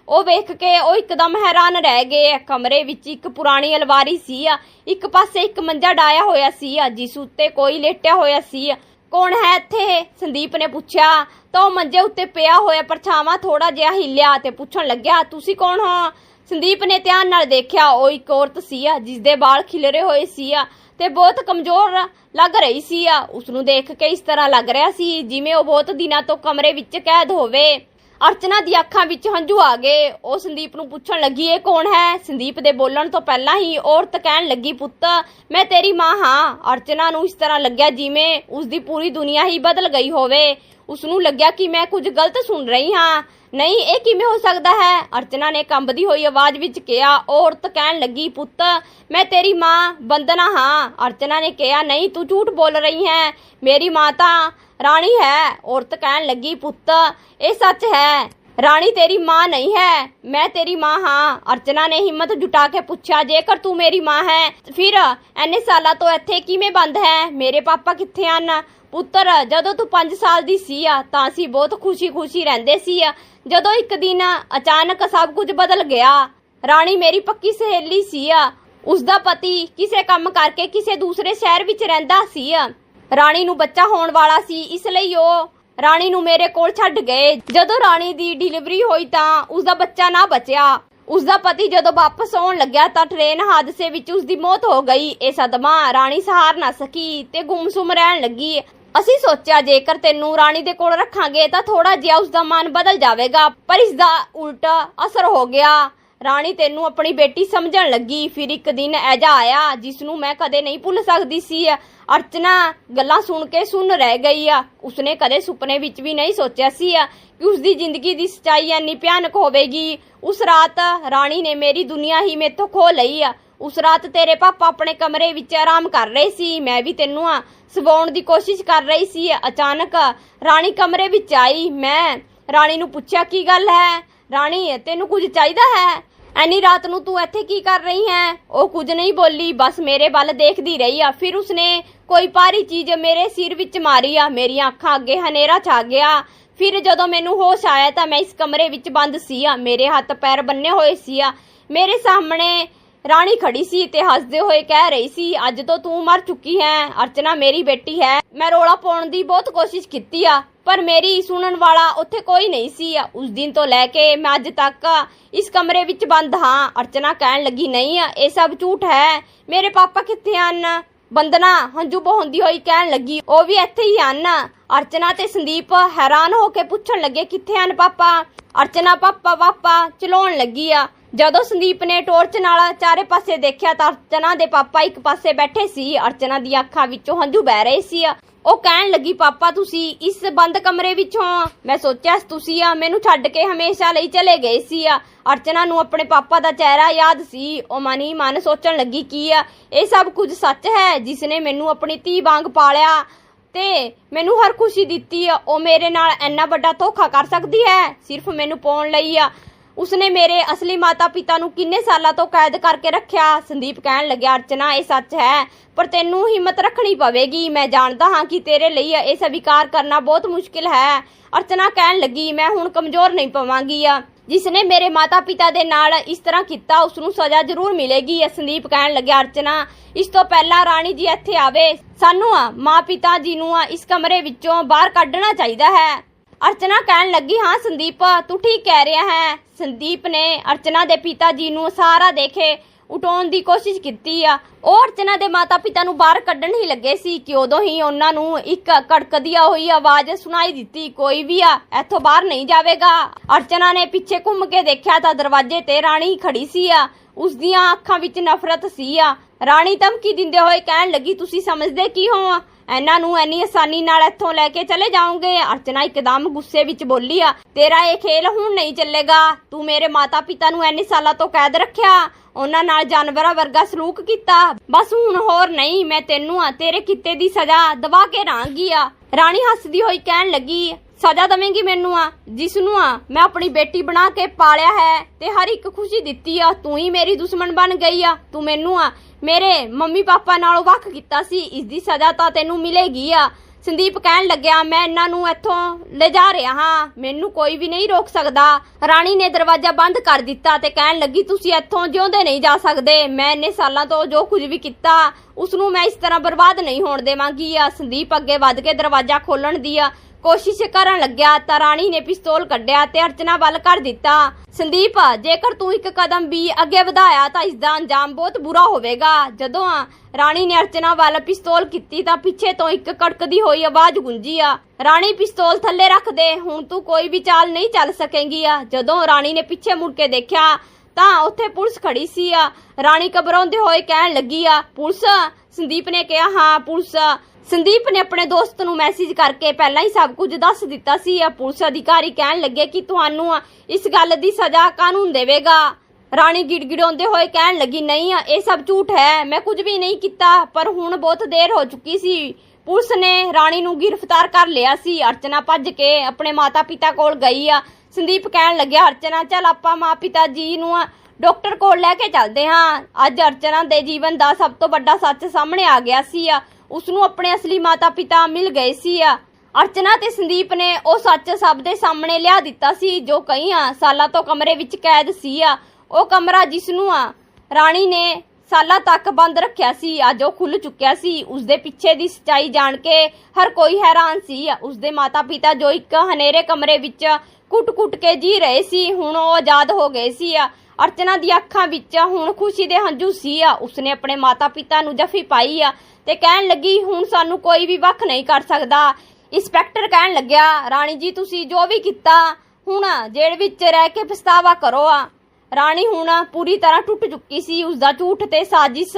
ਉਹ ਵੇਖ ਕੇ ਉਹ ਇੱਕਦਮ ਹੈਰਾਨ ਰਹਿ ਗਏ। ਕਮਰੇ ਵਿੱਚ ਇੱਕ ਪੁਰਾਣੀ ਅਲਵਾਰੀ ਸੀ। ਆ ਇੱਕ ਪਾਸੇ ਇੱਕ ਮੰਜਾ ਡਾਇਆ ਹੋਇਆ ਸੀ। ਜਿਸ ਉੱਤੇ ਕੋਈ ਲੇਟਿਆ ਹੋਇਆ ਸੀ। ਕੌਣ ਹੈ ਇੱਥੇ? ਸੰਦੀਪ ਨੇ ਪੁੱਛਿਆ। ਤਾਂ ਉਹ ਮੰਜੇ ਉੱਤੇ ਪਿਆ ਹੋਇਆ ਪਰਛਾਵਾਂ ਥੋੜਾ ਜਿਹਾ ਹਿੱਲਿਆ ਤੇ ਪੁੱਛਣ ਲੱਗਿਆ, ਤੁਸੀਂ ਕੌਣ ਹੋ? ਸੰਦੀਪ ਨੇ ਧਿਆਨ ਨਾਲ ਦੇਖਿਆ, ਉਹ ਇੱਕ ਔਰਤ ਸੀ ਆ ਜਿਸ ਦੇ ਵਾਲ ਖਿਲਰੇ ਹੋਏ ਸੀ। ਤੇ ਬਹੁਤ ਕਮਜ਼ੋਰ ਲੱਗ ਰਹੀ ਸੀ ਆ। ਉਸ ਨੂੰ ਦੇਖ ਕੇ ਇਸ ਤਰ੍ਹਾਂ ਲੱਗ ਰਿਹਾ ਸੀ, ਜਿਵੇਂ ਉਹ ਬਹੁਤ ਦਿਨਾਂ ਤੋਂ ਕਮਰੇ ਵਿੱਚ ਕੈਦ ਹੋਵੇ। ਅਰਚਨਾ ਦੀ ਅੱਖਾਂ ਵਿੱਚ ਹੰਝੂ ਆ ਗਏ। ਉਹ ਸੰਦੀਪ ਨੂੰ ਪੁੱਛਣ ਲੱਗੀ, ਇਹ ਕੌਣ ਹੈ? ਸੰਦੀਪ ਦੇ ਬੋਲਣ ਤੋਂ ਪਹਿਲਾਂ ਹੀ ਔਰਤ ਕਹਿਣ ਲੱਗੀ, ਪੁੱਤ, ਮੈਂ ਤੇਰੀ ਮਾਂ ਹਾਂ। ਅਰਚਨਾ ਨੂੰ ਇਸ ਤਰ੍ਹਾਂ ਲੱਗਿਆ ਜਿਵੇਂ ਉਸ ਦੀ ਪੂਰੀ ਦੁਨੀਆ ਹੀ ਬਦਲ ਗਈ ਹੋਵੇ। ਉਸ ਨੂੰ ਲੱਗਿਆ ਕਿ ਮੈਂ ਕੁਝ ਗਲਤ ਸੁਣ ਰਹੀ ਹਾਂ। ਨਹੀਂ, ਇਹ ਕਿਵੇਂ ਹੋ ਸਕਦਾ ਹੈ? ਅਰਚਨਾ ਨੇ ਕੰਬਦੀ ਹੋਈ ਆਵਾਜ਼ ਵਿੱਚ ਕਿਹਾ, ਔਰਤ ਕਹਿਣ ਲੱਗੀ, ਪੁੱਤ, ਮੈਂ ਤੇਰੀ ਮਾਂ ਬੰਦਨਾ ਹਾਂ। ਅਰਚਨਾ ਨੇ ਕਿਹਾ, ਨਹੀਂ, ਤੂੰ ਝੂਠ ਬੋਲ ਰਹੀ ਹੈ। ਮੇਰੀ ਮਾਂ ਤਾਂ ਰਾਣੀ ਹੈ। ਔਰਤ ਕਹਿਣ ਲੱਗੀ, ਪੁੱਤ, ਇਹ ਸੱਚ ਹੈ। ਰਾਣੀ ਤੇਰੀ ਮਾਂ ਨਹੀਂ ਹੈ। ਮੈਂ ਤੇਰੀ ਮਾਂ ਹਾਂ। ਅਰਚਨਾ ਨੇ ਹਿੰਮਤ ਜੁਟਾ ਕੇ ਪੁੱਛਿਆ, ਜੇਕਰ ਤੂੰ ਮੇਰੀ ਮਾਂ ਹੈ, ਫਿਰ ਐਨੇ ਸਾਲਾਂ ਤੋਂ ਇੱਥੇ ਕਿਵੇਂ ਬੰਦ ਹੈ? ਮੇਰੇ ਪਾਪਾ ਕਿੱਥੇ ਹਨ? ਪੁੱਤਰ, ਜਦੋਂ ਤੂੰ 5 ਸਾਲ ਦੀ ਸੀ ਆ, ਤਾਂ ਅਸੀਂ ਬਹੁਤ ਖੁਸ਼ੀ-ਖੁਸ਼ੀ ਰਹਿੰਦੇ ਸੀ ਆ। ਜਦੋਂ ਇੱਕ ਦਿਨ ਅਚਾਨਕ ਸਭ ਕੁਝ ਬਦਲ ਗਿਆ, ਰਾਣੀ ਮੇਰੀ ਪੱਕੀ ਸਹੇਲੀ ਸੀ ਆ। ਉਸ ਦਾ ਪਤੀ ਕਿਸੇ ਕੰਮ ਕਰਕੇ ਕਿਸੇ ਦੂਸਰੇ ਸ਼ਹਿਰ ਵਿੱਚ ਰਹਿੰਦਾ ਸੀ ਆ। ਰਾਣੀ ਨੂੰ ਬੱਚਾ ਹੋਣ ਵਾਲਾ ਸੀ, ਇਸ ਲਈ ਉਹ ਰਾਣੀ ਨੂੰ ਮੇਰੇ ਕੋਲ ਛੱਡ ਗਏ। ਜਦੋਂ ਰਾਣੀ ਦੀ ਡਿਲੀਵਰੀ ਹੋਈ ਤਾਂ ਉਸ ਦਾ ਬੱਚਾ ਨਾ ਬਚਿਆ। ਉਸ ਦਾ ਪਤੀ ਜਦੋਂ ਵਾਪਸ ਆਉਣ ਲੱਗਿਆ ਤਾਂ ਟ੍ਰੇਨ ਹਾਦਸੇ ਵਿੱਚ ਉਸ ਦੀ ਮੌਤ ਹੋ ਗਈ। ਇਹ ਸਦਮਾ ਰਾਣੀ ਸਹਾਰ ਨਾ ਸਕੀ ਤੇ ਗੁੰਮਸੁੰਮ ਰਹਿਣ ਲੱਗੀ। ਅਸੀਂ ਸੋਚਿਆ ਜੇਕਰ ਤੈਨੂੰ ਰਾਣੀ ਦੇ ਕੋਲ ਰੱਖਾਂਗੇ ਤਾਂ ਥੋੜਾ ਜਿਹਾ ਉਸ ਦਾ ਮਨ ਬਦਲ ਜਾਵੇਗਾ, ਪਰ ਇਸ ਦਾ ਉਲਟਾ ਅਸਰ ਹੋ ਗਿਆ। ਰਾਣੀ ਤੈਨੂੰ ਆਪਣੀ ਬੇਟੀ ਸਮਝਣ ਲੱਗੀ। ਫਿਰ ਇੱਕ ਦਿਨ ਐਜਾ ਆਇਆ ਜਿਸ ਨੂੰ ਮੈਂ ਕਦੇ ਨਹੀਂ ਭੁੱਲ ਸਕਦੀ ਸੀ। ਅਰਚਨਾ ਗੱਲਾਂ ਸੁਣ ਕੇ ਸੁਣ ਰਹਿ ਗਈ। ਆ ਉਸਨੇ ਕਦੇ ਸੁਪਨੇ ਵਿੱਚ ਵੀ ਨਹੀਂ ਸੋਚਿਆ ਸੀ ਆ ਕਿ ਉਸ ਦੀ ਜ਼ਿੰਦਗੀ ਦੀ ਸਚਾਈ ਇੰਨੀ ਭਿਆਨਕ ਹੋਵੇਗੀ। ਉਸ ਰਾਤ ਰਾਣੀ ਨੇ ਮੇਰੀ ਦੁਨੀਆ ਹੀ ਮੇਥੋਂ ਖੋ ਲਈ। ਆ ਉਸ ਰਾਤ ਤੇਰੇ ਪਾਪਾ ਆਪਣੇ ਕਮਰੇ ਵਿੱਚ ਆਰਾਮ ਕਰ ਰਹੇ ਸੀ। ਮੈਂ ਵੀ ਤੈਨੂੰ ਆ ਸਵਾਉਣ ਦੀ ਕੋਸ਼ਿਸ਼ ਕਰ ਰਹੀ ਸੀ। ਅਚਾਨਕ ਰਾਣੀ ਕਮਰੇ ਵਿੱਚ ਆਈ। ਮੈਂ ਰਾਣੀ ਨੂੰ ਪੁੱਛਿਆ, ਕੀ ਗੱਲ ਹੈ? ਰਾਣੀ, ਤੈਨੂੰ ਕੁਝ ਚਾਹੀਦਾ ਹੈ? ਐਨੀ ਰਾਤ ਨੂੰ ਤੂੰ ਇੱਥੇ ਕੀ ਕਰ ਰਹੀ ਹੈ? ਉਹ ਕੁਝ ਨਹੀਂ ਬੋਲੀ। ਬਸ ਮੇਰੇ ਵੱਲ ਦੇਖਦੀ ਰਹੀ ਆ। ਫਿਰ ਉਸਨੇ ਕੋਈ ਭਾਰੀ ਚੀਜ਼ ਮੇਰੇ ਸਿਰ ਵਿੱਚ ਮਾਰੀ ਆ। ਮੇਰੀਆਂ ਅੱਖਾਂ ਅੱਗੇ ਹਨੇਰਾ ਛਾ ਗਿਆ। ਫਿਰ ਜਦੋਂ ਮੈਨੂੰ ਹੋਸ਼ ਆਇਆ ਤਾਂ ਮੈਂ ਇਸ ਕਮਰੇ ਵਿੱਚ ਬੰਦ ਸੀ ਆ। ਮੇਰੇ ਹੱਥ ਪੈਰ ਬੰਨੇ ਹੋਏ ਸੀ ਆ। ਮੇਰੇ ਸਾਹਮਣੇ ਰਾਣੀ ਖੜੀ ਸੀ ਤੇ ਹੱਸਦੇ ਹੋਏ ਕਹਿ ਰਹੀ ਸੀ, ਅੱਜ ਤੋਂ ਤੂੰ ਮਰ ਚੁੱਕੀ ਹੈ, ਅਰਚਨਾ ਮੇਰੀ ਬੇਟੀ ਹੈ। ਮੈਂ ਰੋਲਾ ਪਾਉਣ ਦੀ ਬਹੁਤ ਕੋਸ਼ਿਸ਼ ਕੀਤੀ ਆ, ਪਰ ਮੇਰੀ ਸੁਣਨ ਵਾਲਾ ਉੱਥੇ ਕੋਈ ਨਹੀਂ ਸੀ। ਉਸ ਦਿਨ ਤੋਂ ਲੈ ਕੇ ਮੈਂ ਅੱਜ ਤੱਕ ਇਸ ਕਮਰੇ ਵਿੱਚ ਬੰਦ ਹਾਂ। ਅਰਚਨਾ ਕਹਿਣ ਲੱਗੀ, ਨਹੀਂ, ਇਹ ਸਭ ਝੂਠ ਹੈ। ਮੇਰੇ ਪਾਪਾ ਕਿੱਥੇ ਹਨ? ਬੰਦਨਾ ਹੰਝੂ ਬਹੋਂਦੀ ਹੋਈ ਕਹਿਣ ਲੱਗੀ, ਉਹ ਵੀ ਇੱਥੇ ਹੀ ਹਨ। ਅਰਚਨਾ ਤੇ ਸੰਦੀਪ ਹੈਰਾਨ ਹੋ ਕੇ ਪੁੱਛਣ ਲੱਗੇ, ਕਿੱਥੇ ਹਨ ਪਾਪਾ? ਅਰਚਨਾ, ਪਾਪਾ ਪਾਪਾ, ਚਲਾਉਣ ਲੱਗੀ ਆ। ਜਦੋਂ ਸੰਦੀਪ ਨੇ ਟੋਰਚ ਨਾਲ ਚਾਰੇ ਪਾਸੇ ਦੇਖਿਆ ਤਾਂ ਅਰਚਨਾ ਦੇ ਪਾਪਾ ਇੱਕ ਪਾਸੇ ਬੈਠੇ ਸੀ। ਅਰਚਨਾ ਦੀਆਂ ਅੱਖਾਂ ਵਿੱਚੋਂ ਹੰਝੂ ਬਹਿ ਰਹੇ ਸੀ। ਉਹ ਕਹਿਣ ਲੱਗੀ, ਪਾਪਾ, ਤੁਸੀਂ ਇਸ ਬੰਦ ਕਮਰੇ ਵਿੱਚੋਂ ਮੈਂ ਸੋਚਿਆ ਤੁਸੀਂ ਆ, ਮੈਨੂੰ ਛੱਡ ਕੇ ਹਮੇਸ਼ਾ ਲਈ ਚਲੇ ਗਏ ਸੀ ਆ। ਅਰਚਨਾ ਨੂੰ ਆਪਣੇ ਪਾਪਾ ਦਾ ਚਿਹਰਾ ਯਾਦ ਸੀ। ਉਹ ਮਨ ਹੀ ਮਨ ਸੋਚਣ ਲੱਗੀ, ਕੀ ਆ? ਇਹ ਸਭ ਕੁਝ ਸੱਚ ਹੈ, ਜਿਸ ਨੇ ਮੈਨੂੰ ਆਪਣੀ ਧੀ ਵਾਂਗ ਪਾਲਿਆ ਤੇ ਮੈਨੂੰ ਹਰ ਖੁਸ਼ੀ ਦਿੱਤੀ ਆ। ਉਹ ਮੇਰੇ ਨਾਲ ਇੰਨਾ ਵੱਡਾ ਧੋਖਾ ਕਰ ਸਕਦੀ ਹੈ? ਸਿਰਫ ਮੈਨੂੰ ਪਾਉਣ ਲਈ ਆ। ਉਸਨੇ ਮੇਰੇ ਅਸਲੀ ਮਾਤਾ-ਪਿਤਾ ਨੂੰ ਕਿੰਨੇ ਸਾਲਾਂ ਤੋਂ ਕੈਦ ਕਰਕੇ ਰੱਖਿਆ? ਸੰਦੀਪ ਕਹਿਣ ਲੱਗਿਆ, ਅਰਚਨਾ, ਇਹ ਸੱਚ ਹੈ, ਪਰ ਤੈਨੂੰ ਹਿੰਮਤ ਰੱਖਣੀ ਪਵੇਗੀ। ਮੈਂ ਜਾਣਦਾ ਹਾਂ ਕਿ ਤੇਰੇ ਲਈ ਇਹ ਸਵੀਕਾਰ ਕਰਨਾ ਬਹੁਤ ਮੁਸ਼ਕਿਲ ਹੈ। ਅਰਚਨਾ ਕਹਿਣ ਲੱਗੀ, ਮੈਂ ਹੁਣ ਕਮਜ਼ੋਰ ਨਹੀਂ ਪਵਾਂਗੀ। ਆ ਜਿਸ ਨੇ ਮੇਰੇ ਮਾਤਾ-ਪਿਤਾ ਦੇ ਨਾਲ ਇਸ ਤਰ੍ਹਾਂ ਕੀਤਾ ਉਸ ਨੂੰ ਸਜ਼ਾ ਜ਼ਰੂਰ ਮਿਲੇਗੀ। ਸੰਦੀਪ ਕਹਿਣ ਲੱਗਿਆ, ਅਰਚਨਾ, ਇਸ ਤੋਂ ਪਹਿਲਾਂ ਰਾਣੀ ਜੀ ਇੱਥੇ ਆਵੇ, ਸਾਨੂੰ ਆ ਮਾਂ-ਪਿਤਾ ਜੀ ਨੂੰ ਆ ਇਸ ਕਮਰੇ ਵਿੱਚੋਂ ਬਾਹਰ ਕੱਢਣਾ ਚਾਹੀਦਾ ਹੈ। ਅਰਚਨਾ ਕਹਿਣ ਲੱਗੀ, ਹਾਂ ਸੰਦੀਪ, ਤੂੰ ਠੀਕ ਕਹਿ ਰਿਹਾ ਹੈ। ਸੰਦੀਪ ਨੇ ਅਰਚਨਾ ਦੇ ਪਿਤਾ ਜੀ ਨੂੰ ਸਾਰਾ ਦੇਖੇ ਉਠਾਉਣ ਦੀ ਕੋਸ਼ਿਸ਼ ਕੀਤੀ ਆ। ਉਹ ਅਰਚਨਾ ਦੇ ਮਾਤਾ-ਪਿਤਾ ਨੂੰ ਬਾਹਰ ਕੱਢਣ ਹੀ ਲੱਗੇ ਸੀ ਕਿ ਉਦੋਂ ਹੀ ਉਹਨਾਂ ਨੂੰ ਇੱਕ ਕੜਕਦੀ ਹੋਈ ਆਵਾਜ਼ ਸੁਣਾਈ ਦਿੱਤੀ, ਕੋਈ ਵੀ ਆ, ਇੱਥੋਂ ਬਾਹਰ ਨਹੀਂ ਜਾਵੇਗਾ। ਅਰਚਨਾ ਨੇ ਪਿੱਛੇ ਘੁੰਮ ਕੇ ਦੇਖਿਆ ਤਾਂ ਦਰਵਾਜ਼ੇ ਤੇ ਰਾਣੀ ਖੜੀ ਸੀ ਆ। ਉਸ ਦੀਆਂ ਅੱਖਾਂ ਵਿੱਚ ਨਫ਼ਰਤ ਸੀ ਆ। ਰਾਣੀ, ਧਮਕੀ ਦਿੰਦੇ ਹੋਏ ਕਹਿਣ ਲੱਗੀ, ਤੁਸੀਂ ਸਮਝਦੇ ਕੀ ਹੋ? ਇਹਨਾਂ ਨੂੰ ਇੰਨੀ ਆਸਾਨੀ ਨਾਲ ਇੱਥੋਂ ਲੈ ਕੇ ਚਲੇ ਜਾਓਗੇ। ਅਰਚਨਾ ਇੱਕਦਮ ਗੁੱਸੇ ਵਿੱਚ ਬੋਲੀ ਆ, ਤੇਰਾ ਇਹ ਖੇਲ ਹੁਣ ਨਹੀਂ ਚੱਲੇਗਾ। ਤੂੰ ਮੇਰੇ ਮਾਤਾ ਪਿਤਾ ਨੂੰ ਐਨੇ ਸਾਲਾਂ ਤੋਂ ਕੈਦ ਰੱਖਿਆ। ਉਹਨਾਂ ਨਾਲ ਜਾਨਵਰਾਂ ਵਰਗਾ ਸਲੂਕ ਕੀਤਾ। ਬਸ ਹੁਣ ਹੋਰ ਨਹੀਂ, ਮੈਂ ਤੈਨੂੰ ਆ, ਤੇਰੇ ਕਿੱਤੇ ਦੀ ਸਜ਼ਾ ਦਵਾ ਕੇ ਰਾਂਗੀ ਆ। ਰਾਣੀ ਹੱਸਦੀ ਹੋਈ ਕਹਿਣ ਲੱਗੀ ਸਜ਼ਾ ਦਵੇਂਗੀ ਮੈਨੂੰ ਆ ਜਿਸ ਨੂੰ ਆ ਮੈਂ ਆਪਣੀ ਬੇਟੀ ਬਣਾ ਕੇ ਪਾਲਿਆ ਹੈ ਤੇ ਹਰ ਇੱਕ ਖੁਸ਼ੀ ਦਿੱਤੀ ਆ, ਤੂੰ ਹੀ ਮੇਰੀ ਦੁਸ਼ਮਣ ਬਣ ਗਈ ਆ, ਤੂੰ ਮੈਨੂੰ ਆ ਮੇਰੇ ਮੰਮੀ ਪਾਪਾ ਨਾਲੋਂ ਵੱਖ ਕੀਤਾ ਸੀ ਇਸ ਦੀ ਸਜ਼ਾ ਤਾਂ ਤੈਨੂੰ ਮਿਲੇਗੀ ਆ। ਸੰਦੀਪ ਕਹਿਣ ਲੱਗਿਆ, ਮੈਂ ਇਹਨਾਂ ਨੂੰ ਇੱਥੋਂ ਲਿਜਾ ਰਿਹਾ ਹਾਂ, ਮੈਨੂੰ ਕੋਈ ਵੀ ਨਹੀਂ ਰੋਕ ਸਕਦਾ। ਰਾਣੀ ਨੇ ਦਰਵਾਜ਼ਾ ਬੰਦ ਕਰ ਦਿੱਤਾ ਤੇ ਕਹਿਣ ਲੱਗੀ, ਤੁਸੀਂ ਇੱਥੋਂ ਜਿਉਂਦੇ ਨਹੀਂ ਜਾ ਸਕਦੇ, ਮੈਂ ਇੰਨੇ ਸਾਲਾਂ ਤੋਂ ਜੋ ਕੁਝ ਵੀ ਕੀਤਾ ਉਸ ਨੂੰ ਮੈਂ ਇਸ ਤਰ੍ਹਾਂ ਬਰਬਾਦ ਨਹੀਂ ਹੋਣ ਦੇਵਾਂਗੀ ਆ। ਸੰਦੀਪ ਅੱਗੇ ਵੱਧ ਕੇ ਦਰਵਾਜ਼ਾ ਖੋਲਣ ਦੀ ਆ ਕੋਸ਼ਿਸ਼ ਕਰਨ ਲੱਗਿਆ ਤਾਂ ਰਾਣੀ ਨੇ ਪਿਸਤੌਲ ਕੱਢਿਆ ਤੇ ਅਰਚਨਾ ਵੱਲ ਕਰ ਦਿੱਤਾ। ਸੰਦੀਪ, ਜੇਕਰ ਤੂੰ ਇੱਕ ਕਦਮ ਵੀ ਅੱਗੇ ਵਧਾਇਆ ਤਾਂ ਇਸ ਦਾ ਅੰਜਾਮ ਬਹੁਤ ਬੁਰਾ ਹੋਵੇਗਾ। ਜਦੋਂ ਰਾਣੀ ਨੇ ਅਰਚਨਾ ਵੱਲ ਪਿਸਤੌਲ ਕੀਤੀ ਤਾਂ ਪਿੱਛੇ ਤੋਂ ਇੱਕ ਕੜਕਦੀ ਹੋਈ ਆਵਾਜ਼ ਗੂੰਜੀ ਆ, ਰਾਣੀ, ਪਿਸਤੌਲ ਥੱਲੇ ਰੱਖ ਦੇ, ਹੁਣ ਤੂੰ ਕੋਈ ਵੀ ਚਾਲ ਨਹੀਂ ਚੱਲ ਸਕੇਂਗੀ ਆ। ਜਦੋਂ ਰਾਣੀ ਨੇ ਪਿੱਛੇ ਮੁੜ ਕੇ ਦੇਖਿਆ ਤਾਂ ਉੱਥੇ ਪੁਲਿਸ ਖੜੀ ਸੀ ਆ। ਰਾਣੀ ਘਬਰਾਉਂਦੇ ਹੋਏ ਕਹਿਣ ਲੱਗੀ ਆ, ਪੁਲਿਸ? ਸੰਦੀਪ ਨੇ ਕਿਹਾ, ਹਾਂ, ਪੁਲਿਸ। ਸੰਦੀਪ ਨੇ ਆਪਣੇ ਦੋਸਤ ਨੂੰ ਮੈਸੇਜ ਕਰਕੇ ਪਹਿਲਾਂ ਹੀ ਸਭ ਕੁਝ ਦੱਸ ਦਿੱਤਾ ਸੀ। ਆ ਪੁਲਿਸ ਅਧਿਕਾਰੀ ਕਹਿਣ ਲੱਗੇ ਕਿ ਤੁਹਾਨੂੰ ਇਸ ਗੱਲ ਦੀ ਸਜ਼ਾ ਕਾਨੂੰਨ ਦੇਵੇਗਾ। ਰਾਣੀ ਗਿੜਗਿੜਾਉਂਦੇ ਹੋਏ ਕਹਿਣ ਲੱਗੀ, ਨਹੀਂ ਇਹ ਸਭ ਝੂਠ ਹੈ। ਮੈਂ ਕੁਝ ਵੀ ਨਹੀਂ ਕੀਤਾ, ਪਰ ਹੁਣ ਬਹੁਤ ਦੇਰ ਹੋ ਚੁੱਕੀ ਸੀ। ਪੁਲਿਸ ਨੇ ਰਾਣੀ ਨੂੰ ਗ੍ਰਿਫਤਾਰ ਕਰ ਲਿਆ ਸੀ। ਅਰਚਨਾ ਭੱਜ ਕੇ ਆਪਣੇ ਮਾਤਾ-ਪਿਤਾ ਕੋਲ ਗਈ ਆ। ਸੰਦੀਪ ਕਹਿਣ ਲੱਗਿਆ, ਅਰਚਨਾ, ਚੱਲ ਆਪਾਂ ਮਾਂ-ਪਿਤਾ ਜੀ ਨੂੰ ਆ ਡਾਕਟਰ ਕੋਲ ਲੈ ਕੇ ਚੱਲਦੇ ਹਾਂ। ਅੱਜ ਅਰਚਨਾ ਦੇ ਜੀਵਨ ਦਾ ਸਭ ਤੋਂ ਵੱਡਾ ਸੱਚ ਸਾਹਮਣੇ ਆ ਗਿਆ ਸੀ ਆ। ਉਸ ਨੂੰ ਆਪਣੇ ਅਸਲੀ ਮਾਤਾ-ਪਿਤਾ ਮਿਲ ਗਏ ਸੀ ਆ। ਅਰਚਨਾ ਤੇ ਸੰਦੀਪ ਨੇ ਉਹ ਸੱਚ ਸਭ ਦੇ ਸਾਹਮਣੇ ਲਿਆ ਦਿੱਤਾ ਸੀ, ਜੋ ਕਈਆਂ ਸਾਲਾਂ ਤੋਂ ਕਮਰੇ ਵਿੱਚ ਕੈਦ ਸੀ ਆ। ਉਹ ਕਮਰਾ ਜਿਸ ਨੂੰ ਆ ਰਾਣੀ ਨੇ ਸਾਲਾਂ ਤੱਕ ਬੰਦ ਰੱਖਿਆ ਸੀ, ਅੱਜ ਉਹ ਖੁੱਲ ਚੁੱਕਿਆ ਸੀ। ਉਸ ਦੇ ਪਿੱਛੇ ਦੀ ਸਚਾਈ ਜਾਣ ਕੇ ਹਰ ਕੋਈ ਹੈਰਾਨ ਸੀ ਉਸ ਦੇ ਮਾਤਾ-ਪਿਤਾ ਜੋ ਇੱਕ ਹਨੇਰੇ ਕਮਰੇ ਵਿੱਚ ਕੁੱਟ-ਕੁੱਟ ਕੇ ਜੀ ਰਹੇ ਸੀ, ਹੁਣ ਉਹ ਆਜ਼ਾਦ ਹੋ ਗਏ ਸੀ ਆ। ਅਰਚਨਾ ਦੀ ਅੱਖਾਂ ਵਿੱਚ ਹੁਣ ਖੁਸ਼ੀ ਦੇ ਹੰਝੂ ਸੀ ਆ। ਉਸਨੇ ਆਪਣੇ ਮਾਤਾ-ਪਿਤਾ ਨੂੰ ਜਫ਼ੀ ਪਾਈ ਆ ਤੇ ਕਹਿਣ ਲੱਗੀ, ਹੁਣ ਸਾਨੂੰ ਕੋਈ ਵੀ ਵੱਖ ਨਹੀਂ ਕਰ ਸਕਦਾ। ਇੰਸਪੈਕਟਰ ਕਹਿਣ ਲੱਗਿਆ, ਰਾਣੀ ਜੀ, ਤੁਸੀਂ ਜੋ ਵੀ ਕੀਤਾ, ਹੁਣ ਜੇਲ੍ਹ ਵਿੱਚ ਰਹਿ ਕੇ ਪਛਤਾਵਾ ਕਰੋ ਆ। ਰਾਣੀ ਹੁਣ ਪੂਰੀ ਤਰ੍ਹਾਂ ਟੁੱਟ ਚੁੱਕੀ ਸੀ। ਉਸ ਦਾ ਝੂਠ ਤੇ ਸਾਜ਼ਿਸ਼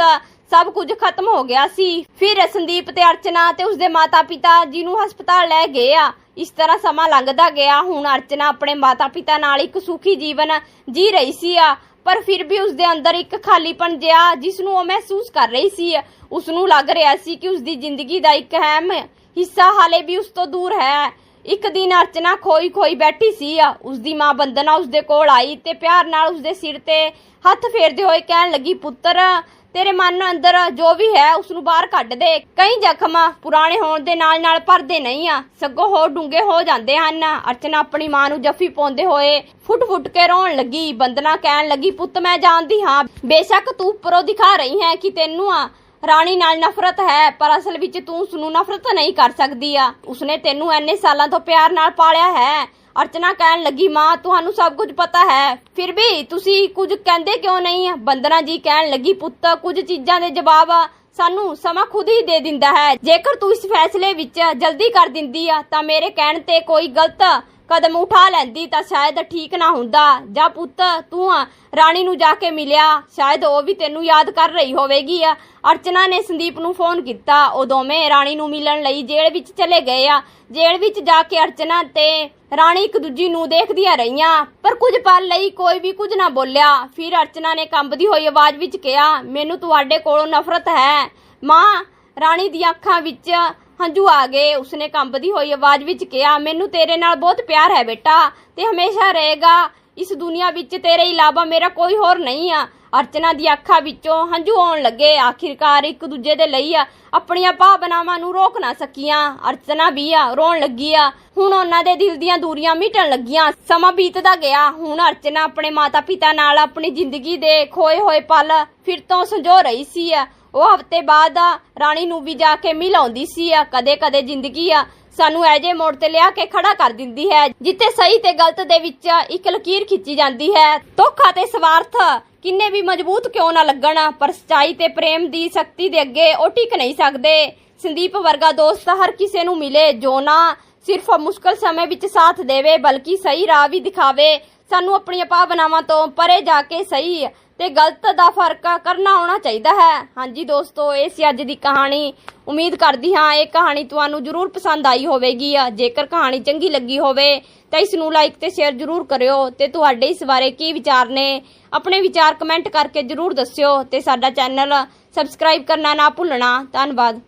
ਸਭ ਕੁਝ ਖਤਮ ਹੋ ਗਿਆ ਸੀ। ਫਿਰ ਸੰਦੀਪ ਤੇ ਅਰਚਨਾ ਤੇ ਉਸਦੇ ਮਾਤਾ-ਪਿਤਾ ਜੀ ਨੂੰ ਹਸਪਤਾਲ ਲੈ ਗਏ ਆ। ਇਸ ਤਰ੍ਹਾਂ ਸਮਾਂ ਲੰਘਦਾ ਗਿਆ। ਹੁਣ ਅਰਚਨਾ ਆਪਣੇ ਮਾਤਾ-ਪਿਤਾ ਨਾਲ ਇੱਕ ਸੁਖੀ ਜੀਵਨ ਜੀ ਰਹੀ ਸੀ ਆ। ਪਰ ਫਿਰ ਵੀ ਉਸਦੇ ਅੰਦਰ ਇੱਕ ਖਾਲੀਪਨ ਜਿਹਾ ਜਿਸ ਨੂੰ ਉਹ ਮਹਿਸੂਸ ਕਰ ਰਹੀ ਸੀ। ਉਸ ਨੂੰ ਲੱਗ ਰਿਹਾ ਸੀ ਕਿ ਉਸਦੀ ਜ਼ਿੰਦਗੀ ਦਾ ਇੱਕ ਅਹਿਮ ਹਿੱਸਾ ਹਾਲੇ ਵੀ ਉਸ ਤੋਂ ਦੂਰ ਹੈ। ਇੱਕ ਦਿਨ ਅਰਚਨਾ ਖੋਈ ਖੋਈ ਬੈਠੀ ਸੀ ਆ। ਉਸਦੀ ਮਾਂ ਬੰਦਨਾ ਉਸਦੇ ਕੋਲ ਆਈ ਤੇ ਪਿਆਰ ਨਾਲ ਉਸਦੇ ਸਿਰ ਤੇ ਹੱਥ ਫੇਰਦੇ ਹੋਏ ਕਹਿਣ ਲੱਗੀ, ਪੁੱਤਰ ਤੇਰੇ ਮਨ ਅੰਦਰ ਜੋ ਵੀ ਹੈ ਉਸ ਨੂੰ ਬਾਹਰ ਕੱਢ ਦੇ। ਕਈ ਜ਼ਖਮ ਪੁਰਾਣੇ ਹੋਣ ਦੇ ਨਾਲ ਨਾਲ ਭਰਦੇ ਨਹੀਂ ਆ। ਸਗੋਂ ਹੋਰ ਡੂੰਘੇ ਹੋ ਜਾਂਦੇ ਹਨ। ਅਰਚਨਾ ਆਪਣੀ ਮਾਂ ਨੂੰ ਜੱਫੀ ਪਾਉਂਦੇ ਹੋਏ ਫੁੱਟ ਫੁੱਟ ਕੇ ਰੋਣ ਲੱਗੀ ਬੰਦਨਾ ਕਹਿਣ ਲੱਗੀ, ਪੁੱਤ, ਮੈਂ ਜਾਣਦੀ ਹਾਂ। ਬੇਸ਼ੱਕ ਤੂੰ ਉੱਪਰੋਂ ਦਿਖਾ ਰਹੀ ਹੈ ਕਿ ਤੈਨੂੰ ਆ ਰਾਣੀ ਨਾਲ ਨਫ਼ਰਤ ਹੈ, ਪਰ ਅਸਲ ਵਿੱਚ ਤੂੰ ਉਸ ਨੂੰ ਨਫ਼ਰਤ ਨਹੀਂ ਕਰ ਸਕਦੀ ਆ। ਉਸਨੇ ਤੈਨੂੰ ਐਨੇ ਸਾਲਾਂ ਤੋਂ ਪਿਆਰ ਨਾਲ ਪਾਲਿਆ ਹੈ। ਅਰਚਨਾ ਕਹਿਣ ਲੱਗੀ, ਮਾਂ, ਤੁਹਾਨੂੰ ਸਭ ਕੁਝ ਪਤਾ ਹੈ। ਫਿਰ ਵੀ ਤੁਸੀਂ ਕੁਝ ਕਹਿੰਦੇ ਕਿਉਂ ਨਹੀਂ ਬੰਦਨਾ ਜੀ ਕਹਿਣ ਲੱਗੀ, ਪੁੱਤ, ਕੁਝ ਚੀਜ਼ਾਂ ਦੇ ਜਵਾਬ ਸਾਨੂੰ ਸਮਾਂ ਖੁਦ ਹੀ ਦੇ ਦਿੰਦਾ ਹੈ। ਜੇਕਰ ਤੂੰ ਇਸ ਫੈਸਲੇ ਵਿੱਚ ਜਲਦੀ ਕਰ ਦਿੰਦੀ ਆ, ਤਾਂ ਮੇਰੇ ਕਹਿਣ ਤੇ ਕੋਈ ਗਲਤ ਕਦਮ ਉਠਾ ਲੈਂਦੀ ਤਾਂ ਸ਼ਾਇਦ ਠੀਕ ਨਾ ਹੁੰਦਾ। ਜਾਂ ਪੁੱਤ, ਤੂੰ ਰਾਣੀ ਨੂੰ ਜਾ ਕੇ ਮਿਲਿਆ। ਸ਼ਾਇਦ ਉਹ ਵੀ ਤੈਨੂੰ ਯਾਦ ਕਰ ਰਹੀ ਹੋਵੇਗੀ। ਆ ਅਰਚਨਾ ਨੇ ਸੰਦੀਪ ਨੂੰ ਫੋਨ ਕੀਤਾ। ਉਹ ਦੋਵੇਂ ਰਾਣੀ ਨੂੰ ਮਿਲਣ ਲਈ ਜੇਲ੍ਹ ਵਿੱਚ ਚਲੇ ਗਏ ਆ। ਜੇਲ੍ਹ ਵਿੱਚ ਜਾ ਕੇ ਅਰਚਨਾ ਤੇ ਰਾਣੀ ਇੱਕ ਦੂਜੀ ਨੂੰ ਦੇਖਦੀਆਂ ਰਹੀਆਂ। ਪਰ ਕੁਝ ਪਲ ਲਈ ਕੋਈ ਵੀ ਕੁਝ ਨਾ ਬੋਲਿਆ। ਫਿਰ ਅਰਚਨਾ ਨੇ ਕੰਬਦੀ ਹੋਈ ਆਵਾਜ਼ ਵਿੱਚ ਕਿਹਾ, ਮੈਨੂੰ ਤੁਹਾਡੇ ਕੋਲੋਂ ਨਫ਼ਰਤ ਹੈ। ਮਾਂ, ਰਾਣੀ ਦੀਆਂ ਅੱਖਾਂ ਵਿੱਚ ਹੰਝੂ ਆ ਗਏ, ਉਸਨੇ ਕੰਬਦੀ ਹੋਈ ਆਵਾਜ਼ ਵਿੱਚ ਕਿਹਾ, ਮੈਨੂੰ ਤੇਰੇ ਨਾਲ ਬਹੁਤ ਪਿਆਰ ਹੈ ਬੇਟਾ, ਤੇ ਹਮੇਸ਼ਾ ਰਹੇਗਾ। ਇਸ ਦੁਨੀਆ ਵਿੱਚ ਤੇਰੇ ਇਲਾਵਾ ਮੇਰਾ ਕੋਈ ਹੋਰ ਨਹੀਂ ਆ। ਅਰਚਨਾ ਦੀ ਅੱਖਾਂ ਵਿੱਚੋਂ ਹੰਝੂ ਆਉਣ ਲੱਗੇ। ਆਖਿਰਕਾਰ ਇੱਕ ਦੂਜੇ ਦੇ ਲਈ ਆ ਆਪਣੀਆਂ ਭਾਵਨਾਵਾਂ ਨੂੰ ਰੋਕ ਨਾ ਸਕੀਆਂ। ਅਰਚਨਾ ਵੀ ਆ, ਰੋਣ ਲੱਗੀ ਆ। ਹੁਣ ਉਹਨਾਂ ਦੇ ਦਿਲ ਦੀਆਂ ਦੂਰੀਆਂ ਮਿਟਣ ਲੱਗੀਆਂ। ਸਮਾਂ ਬੀਤਦਾ ਗਿਆ। ਹੁਣ ਅਰਚਨਾ ਆਪਣੇ ਮਾਤਾ-ਪਿਤਾ ਨਾਲ ਆਪਣੀ ਜ਼ਿੰਦਗੀ ਦੇ ਖੋਏ ਹੋਏ ਪਲ ਫਿਰ ਤੋਂ ਸੰਜੋ ਰਹੀ ਸੀ। ਉਹ ਹਫ਼ਤੇ ਬਾਅਦ ਰਾਣੀ ਨੂੰ ਵੀ ਜਾ ਕੇ ਮਿਲ ਆਉਂਦੀ ਸੀ ਆ, ਕਦੇ-ਕਦੇ ਜ਼ਿੰਦਗੀ ਆ, ਸਾਨੂੰ ਐਜੇ ਮੋੜ ਤੇ ਲਿਆ ਕੇ ਖੜਾ ਕਰ ਦਿੰਦੀ ਹੈ, ਜਿੱਥੇ ਸਹੀ ਤੇ ਗਲਤ ਦੇ ਵਿੱਚ ਇੱਕ ਲਕੀਰ ਖਿੱਚੀ ਜਾਂਦੀ ਹੈ। ਧੋਖਾ ਤੇ ਸਵਾਰਥ ਕਿੰਨੇ ਵੀ ਮਜ਼ਬੂਤ ਕਿਉਂ ਨਾ ਲੱਗਣ, ਪਰ ਸਚਾਈ ਤੇ ਪ੍ਰੇਮ ਦੀ ਸ਼ਕਤੀ ਦੇ ਅੱਗੇ ਉਹ ਟਿਕ ਨਹੀਂ ਸਕਦੇ। ਸੰਦੀਪ ਵਰਗਾ ਦੋਸਤ ਹਰ ਕਿਸੇ ਨੂੰ ਮਿਲੇ, ਜੋ ਨਾ ਸਿਰਫ ਮੁਸ਼ਕਲ ਸਮੇਂ ਵਿੱਚ ਸਾਥ ਦੇਵੇ, ਬਲਕਿ ਸਹੀ ਰਾਹ ਵੀ ਦਿਖਾਵੇ। ਸਾਨੂੰ ਆਪਣੀਆਂ ਭਾਵਨਾਵਾਂ ਤੋਂ ਪਰੇ ਜਾ ਕੇ ਸਹੀ ਤੇ ਗਲਤ ਦਾ ਫ਼ਰਕ ਕਰਨਾ ਆਉਣਾ ਚਾਹੀਦਾ ਹੈ। ਹਾਂਜੀ ਦੋਸਤੋ, ਇਹ ਸੀ ਅੱਜ ਦੀ ਕਹਾਣੀ। ਉਮੀਦ ਕਰਦੀ ਹਾਂ ਇਹ ਕਹਾਣੀ ਤੁਹਾਨੂੰ ਜਰੂਰ ਪਸੰਦ ਆਈ ਹੋਵੇਗੀ ਆ। ਜੇਕਰ ਕਹਾਣੀ ਚੰਗੀ ਲੱਗੀ ਹੋਵੇ ਤਾਂ ਇਸ ਨੂੰ ਲਾਈਕ ਤੇ ਸ਼ੇਅਰ ਜਰੂਰ ਕਰਿਓ ਤੇ ਤੁਹਾਡੇ ਇਸ ਬਾਰੇ ਕੀ ਵਿਚਾਰ ਨੇ, ਆਪਣੇ ਵਿਚਾਰ ਕਮੈਂਟ ਕਰਕੇ ਜਰੂਰ ਦੱਸਿਓ ਤੇ ਸਾਡਾ ਚੈਨਲ ਸਬਸਕ੍ਰਾਈਬ ਕਰਨਾ ਨਾ ਭੁੱਲਣਾ। ਧੰਨਵਾਦ।